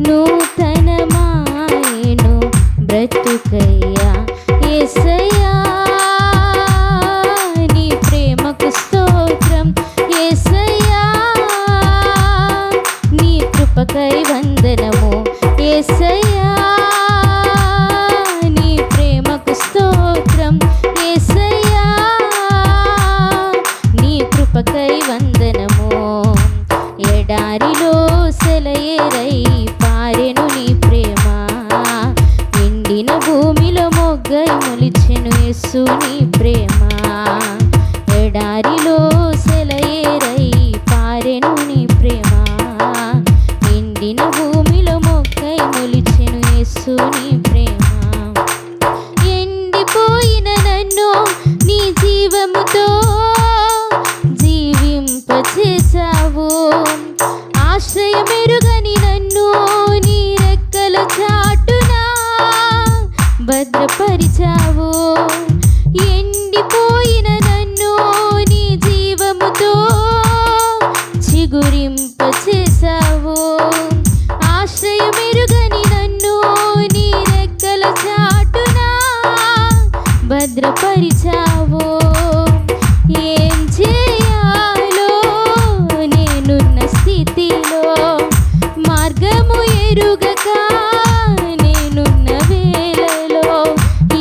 no. You.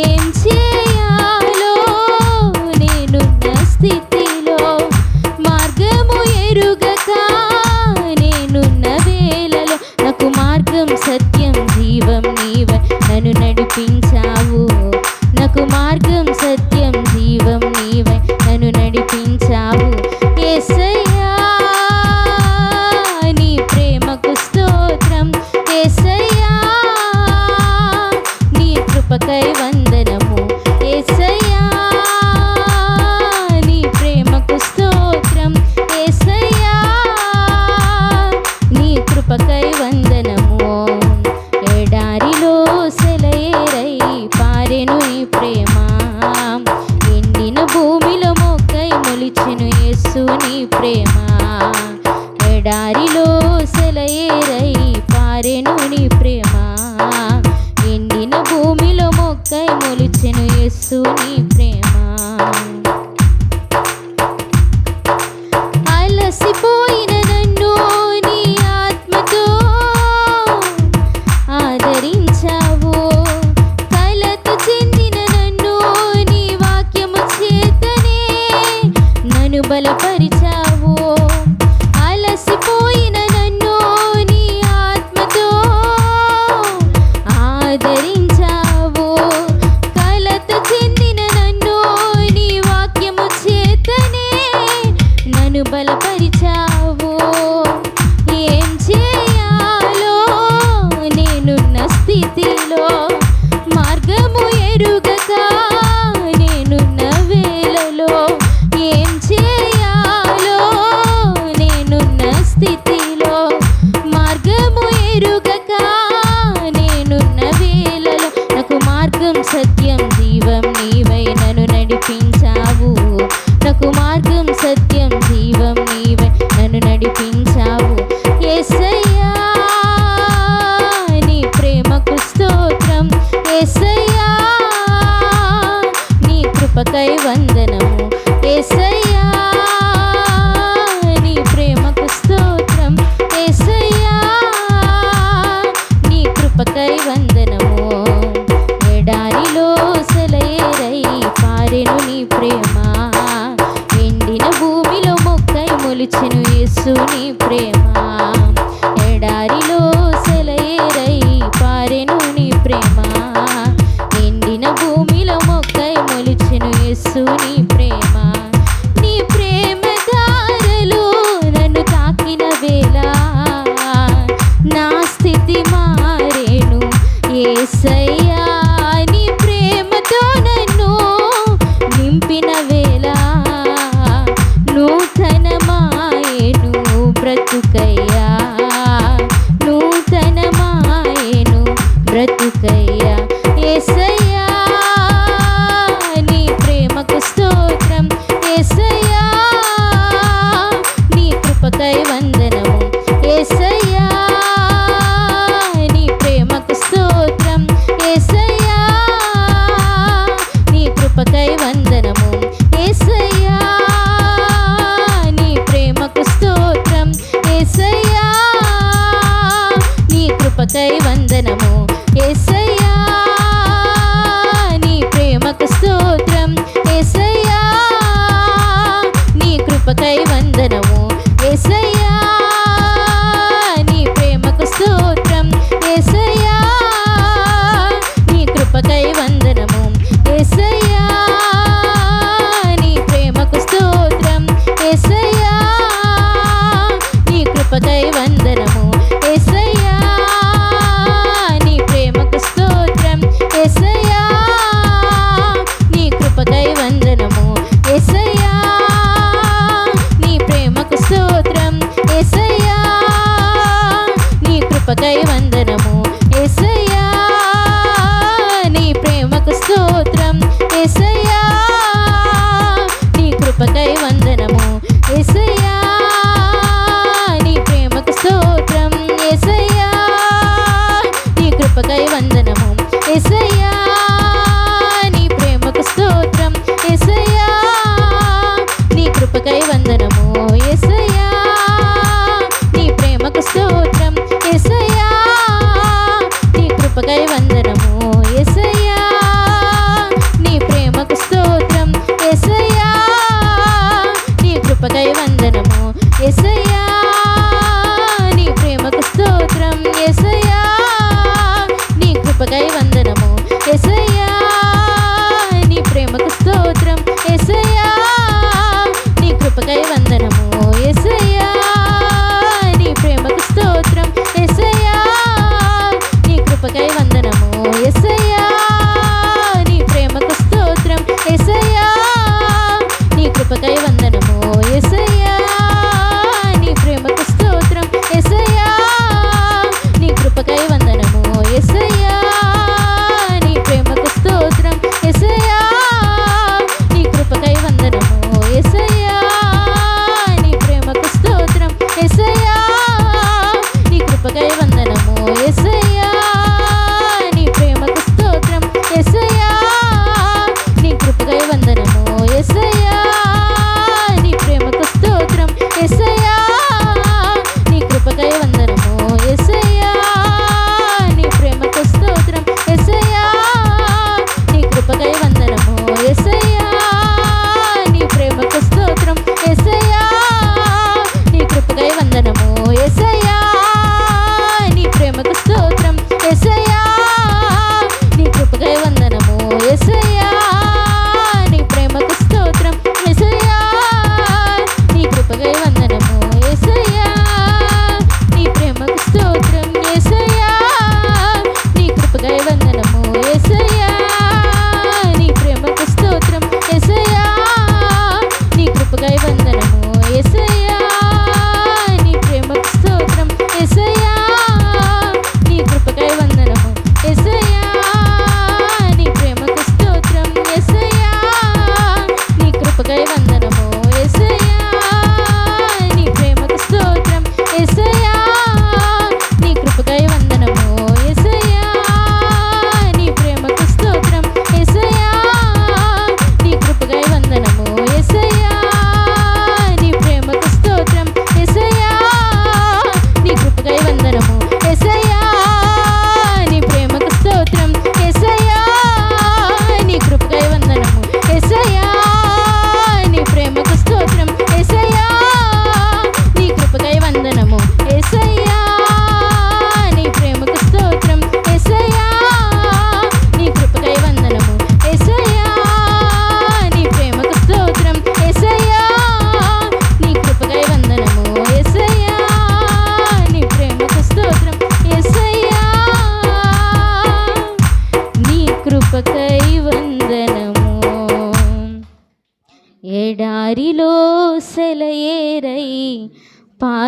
ఏం చేయాలో స్థితిలో నాకు మార్గం సత్యం జీవం నన్ను నడిపించావు. నాకు మార్గం సత్యం జీవం నీవై నన్ను నడిపి sunipremo నీకై వందనము. ఎస్ఐ Fuck are you స్తోత్రం ఎసయా నీ కృపకై వందనము. ఎసయా నీ ప్రేమకు స్తోత్రం. ఎసయా నీ కృపకై వందనము. ఎసయా నీ ప్రేమకు స్తోత్రం. ఎసయా నీ కృపకై వందనము. ఎసయా నీ ప్రేమకు స్తోత్రం. ఎసయా నీ కృపకై వందనం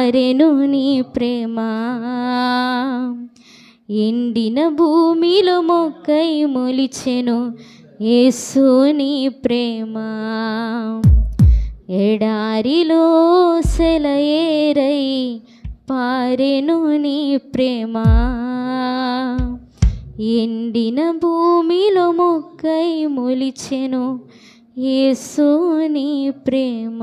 పారెను నీ ప్రేమ. ఎండిన భూమిలో మొక్కై మొలిచెను ఏసు నీ ప్రేమ. ఎడారిలో సెలయేరై పారెను నీ ప్రేమ. ఎండిన భూమిలో మొక్కై మొలిచెను ఏసు నీ ప్రేమ.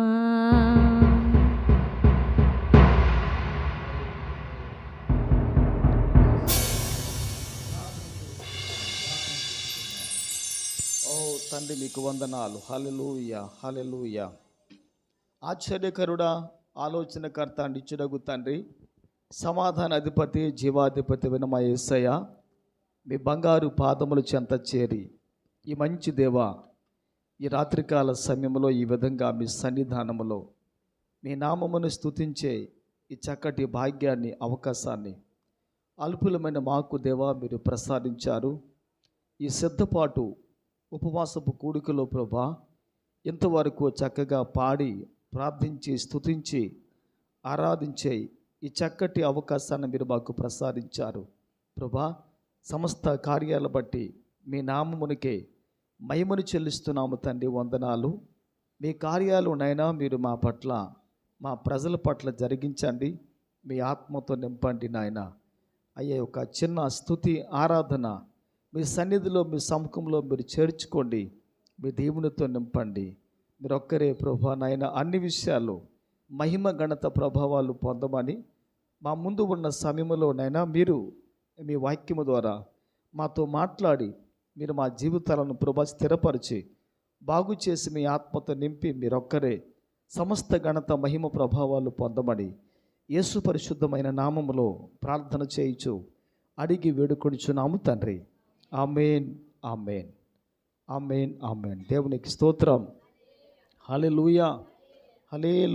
తండ్రి మీకు వందనాలు. హలెలూయ హలెలూయ ఆశ్చర్యకరుడా ఆలోచనకర్త నిచ్చుడగు తండ్రి సమాధాన అధిపతి జీవాధిపతి వినమ యేసయ్య మీ బంగారు పాదములు చెంత చేరి ఈ మంచి దేవ ఈ రాత్రికాల సమయంలో ఈ విధంగా మీ సన్నిధానములో మీ నామమును స్థుతించే ఈ చక్కటి భాగ్యాన్ని అవకాశాన్ని అల్పులమైన మాకు దేవా మీరు ప్రసాదించారు. ఈ సిద్ధపాటు ఉపవాసపు కూడికలో ప్రభా ఇంతవరకు చక్కగా పాడి ప్రార్థించి స్థుతించి ఆరాధించే ఈ చక్కటి అవకాశాన్ని మీరు మాకు ప్రసాదించారు. ప్రభా సమస్త కార్యాల బట్టి మీ నామమునికే మహిమను చెల్లిస్తున్నాము తండ్రి వందనాలు. మీ కార్యాలు నైనా మీరు మా పట్ల మా ప్రజల పట్ల జరిగించండి. మీ ఆత్మతో నింపండి నాయన. అయ్యే ఒక చిన్న స్థుతి ఆరాధన మీ సన్నిధిలో మీ సముఖంలో మీరు చేర్చుకోండి. మీ దేవునితో నింపండి. మీరు ఒక్కరే ప్రభా నాయన అన్ని విషయాలు మహిమ గణత ప్రభావాలు పొందమని మా ముందు ఉన్న సమయంలోనైనా మీరు మీ వాక్యము ద్వారా మాతో మాట్లాడి మీరు మా జీవితాలను ప్రభా స్థిరపరిచి బాగు చేసి మీ ఆత్మతో నింపి మీరొక్కరే సమస్త గణత మహిమ ప్రభావాలు పొందమని యేసు పరిశుద్ధమైన నామములో ప్రార్థన చేయించు అడిగి వేడుకొనిచున్నాము తండ్రి. ఆమెన్ ఆమెన్ ఆమెన్ ఆమెన్ దేవునికి స్తోత్రం హలే లూయా హలే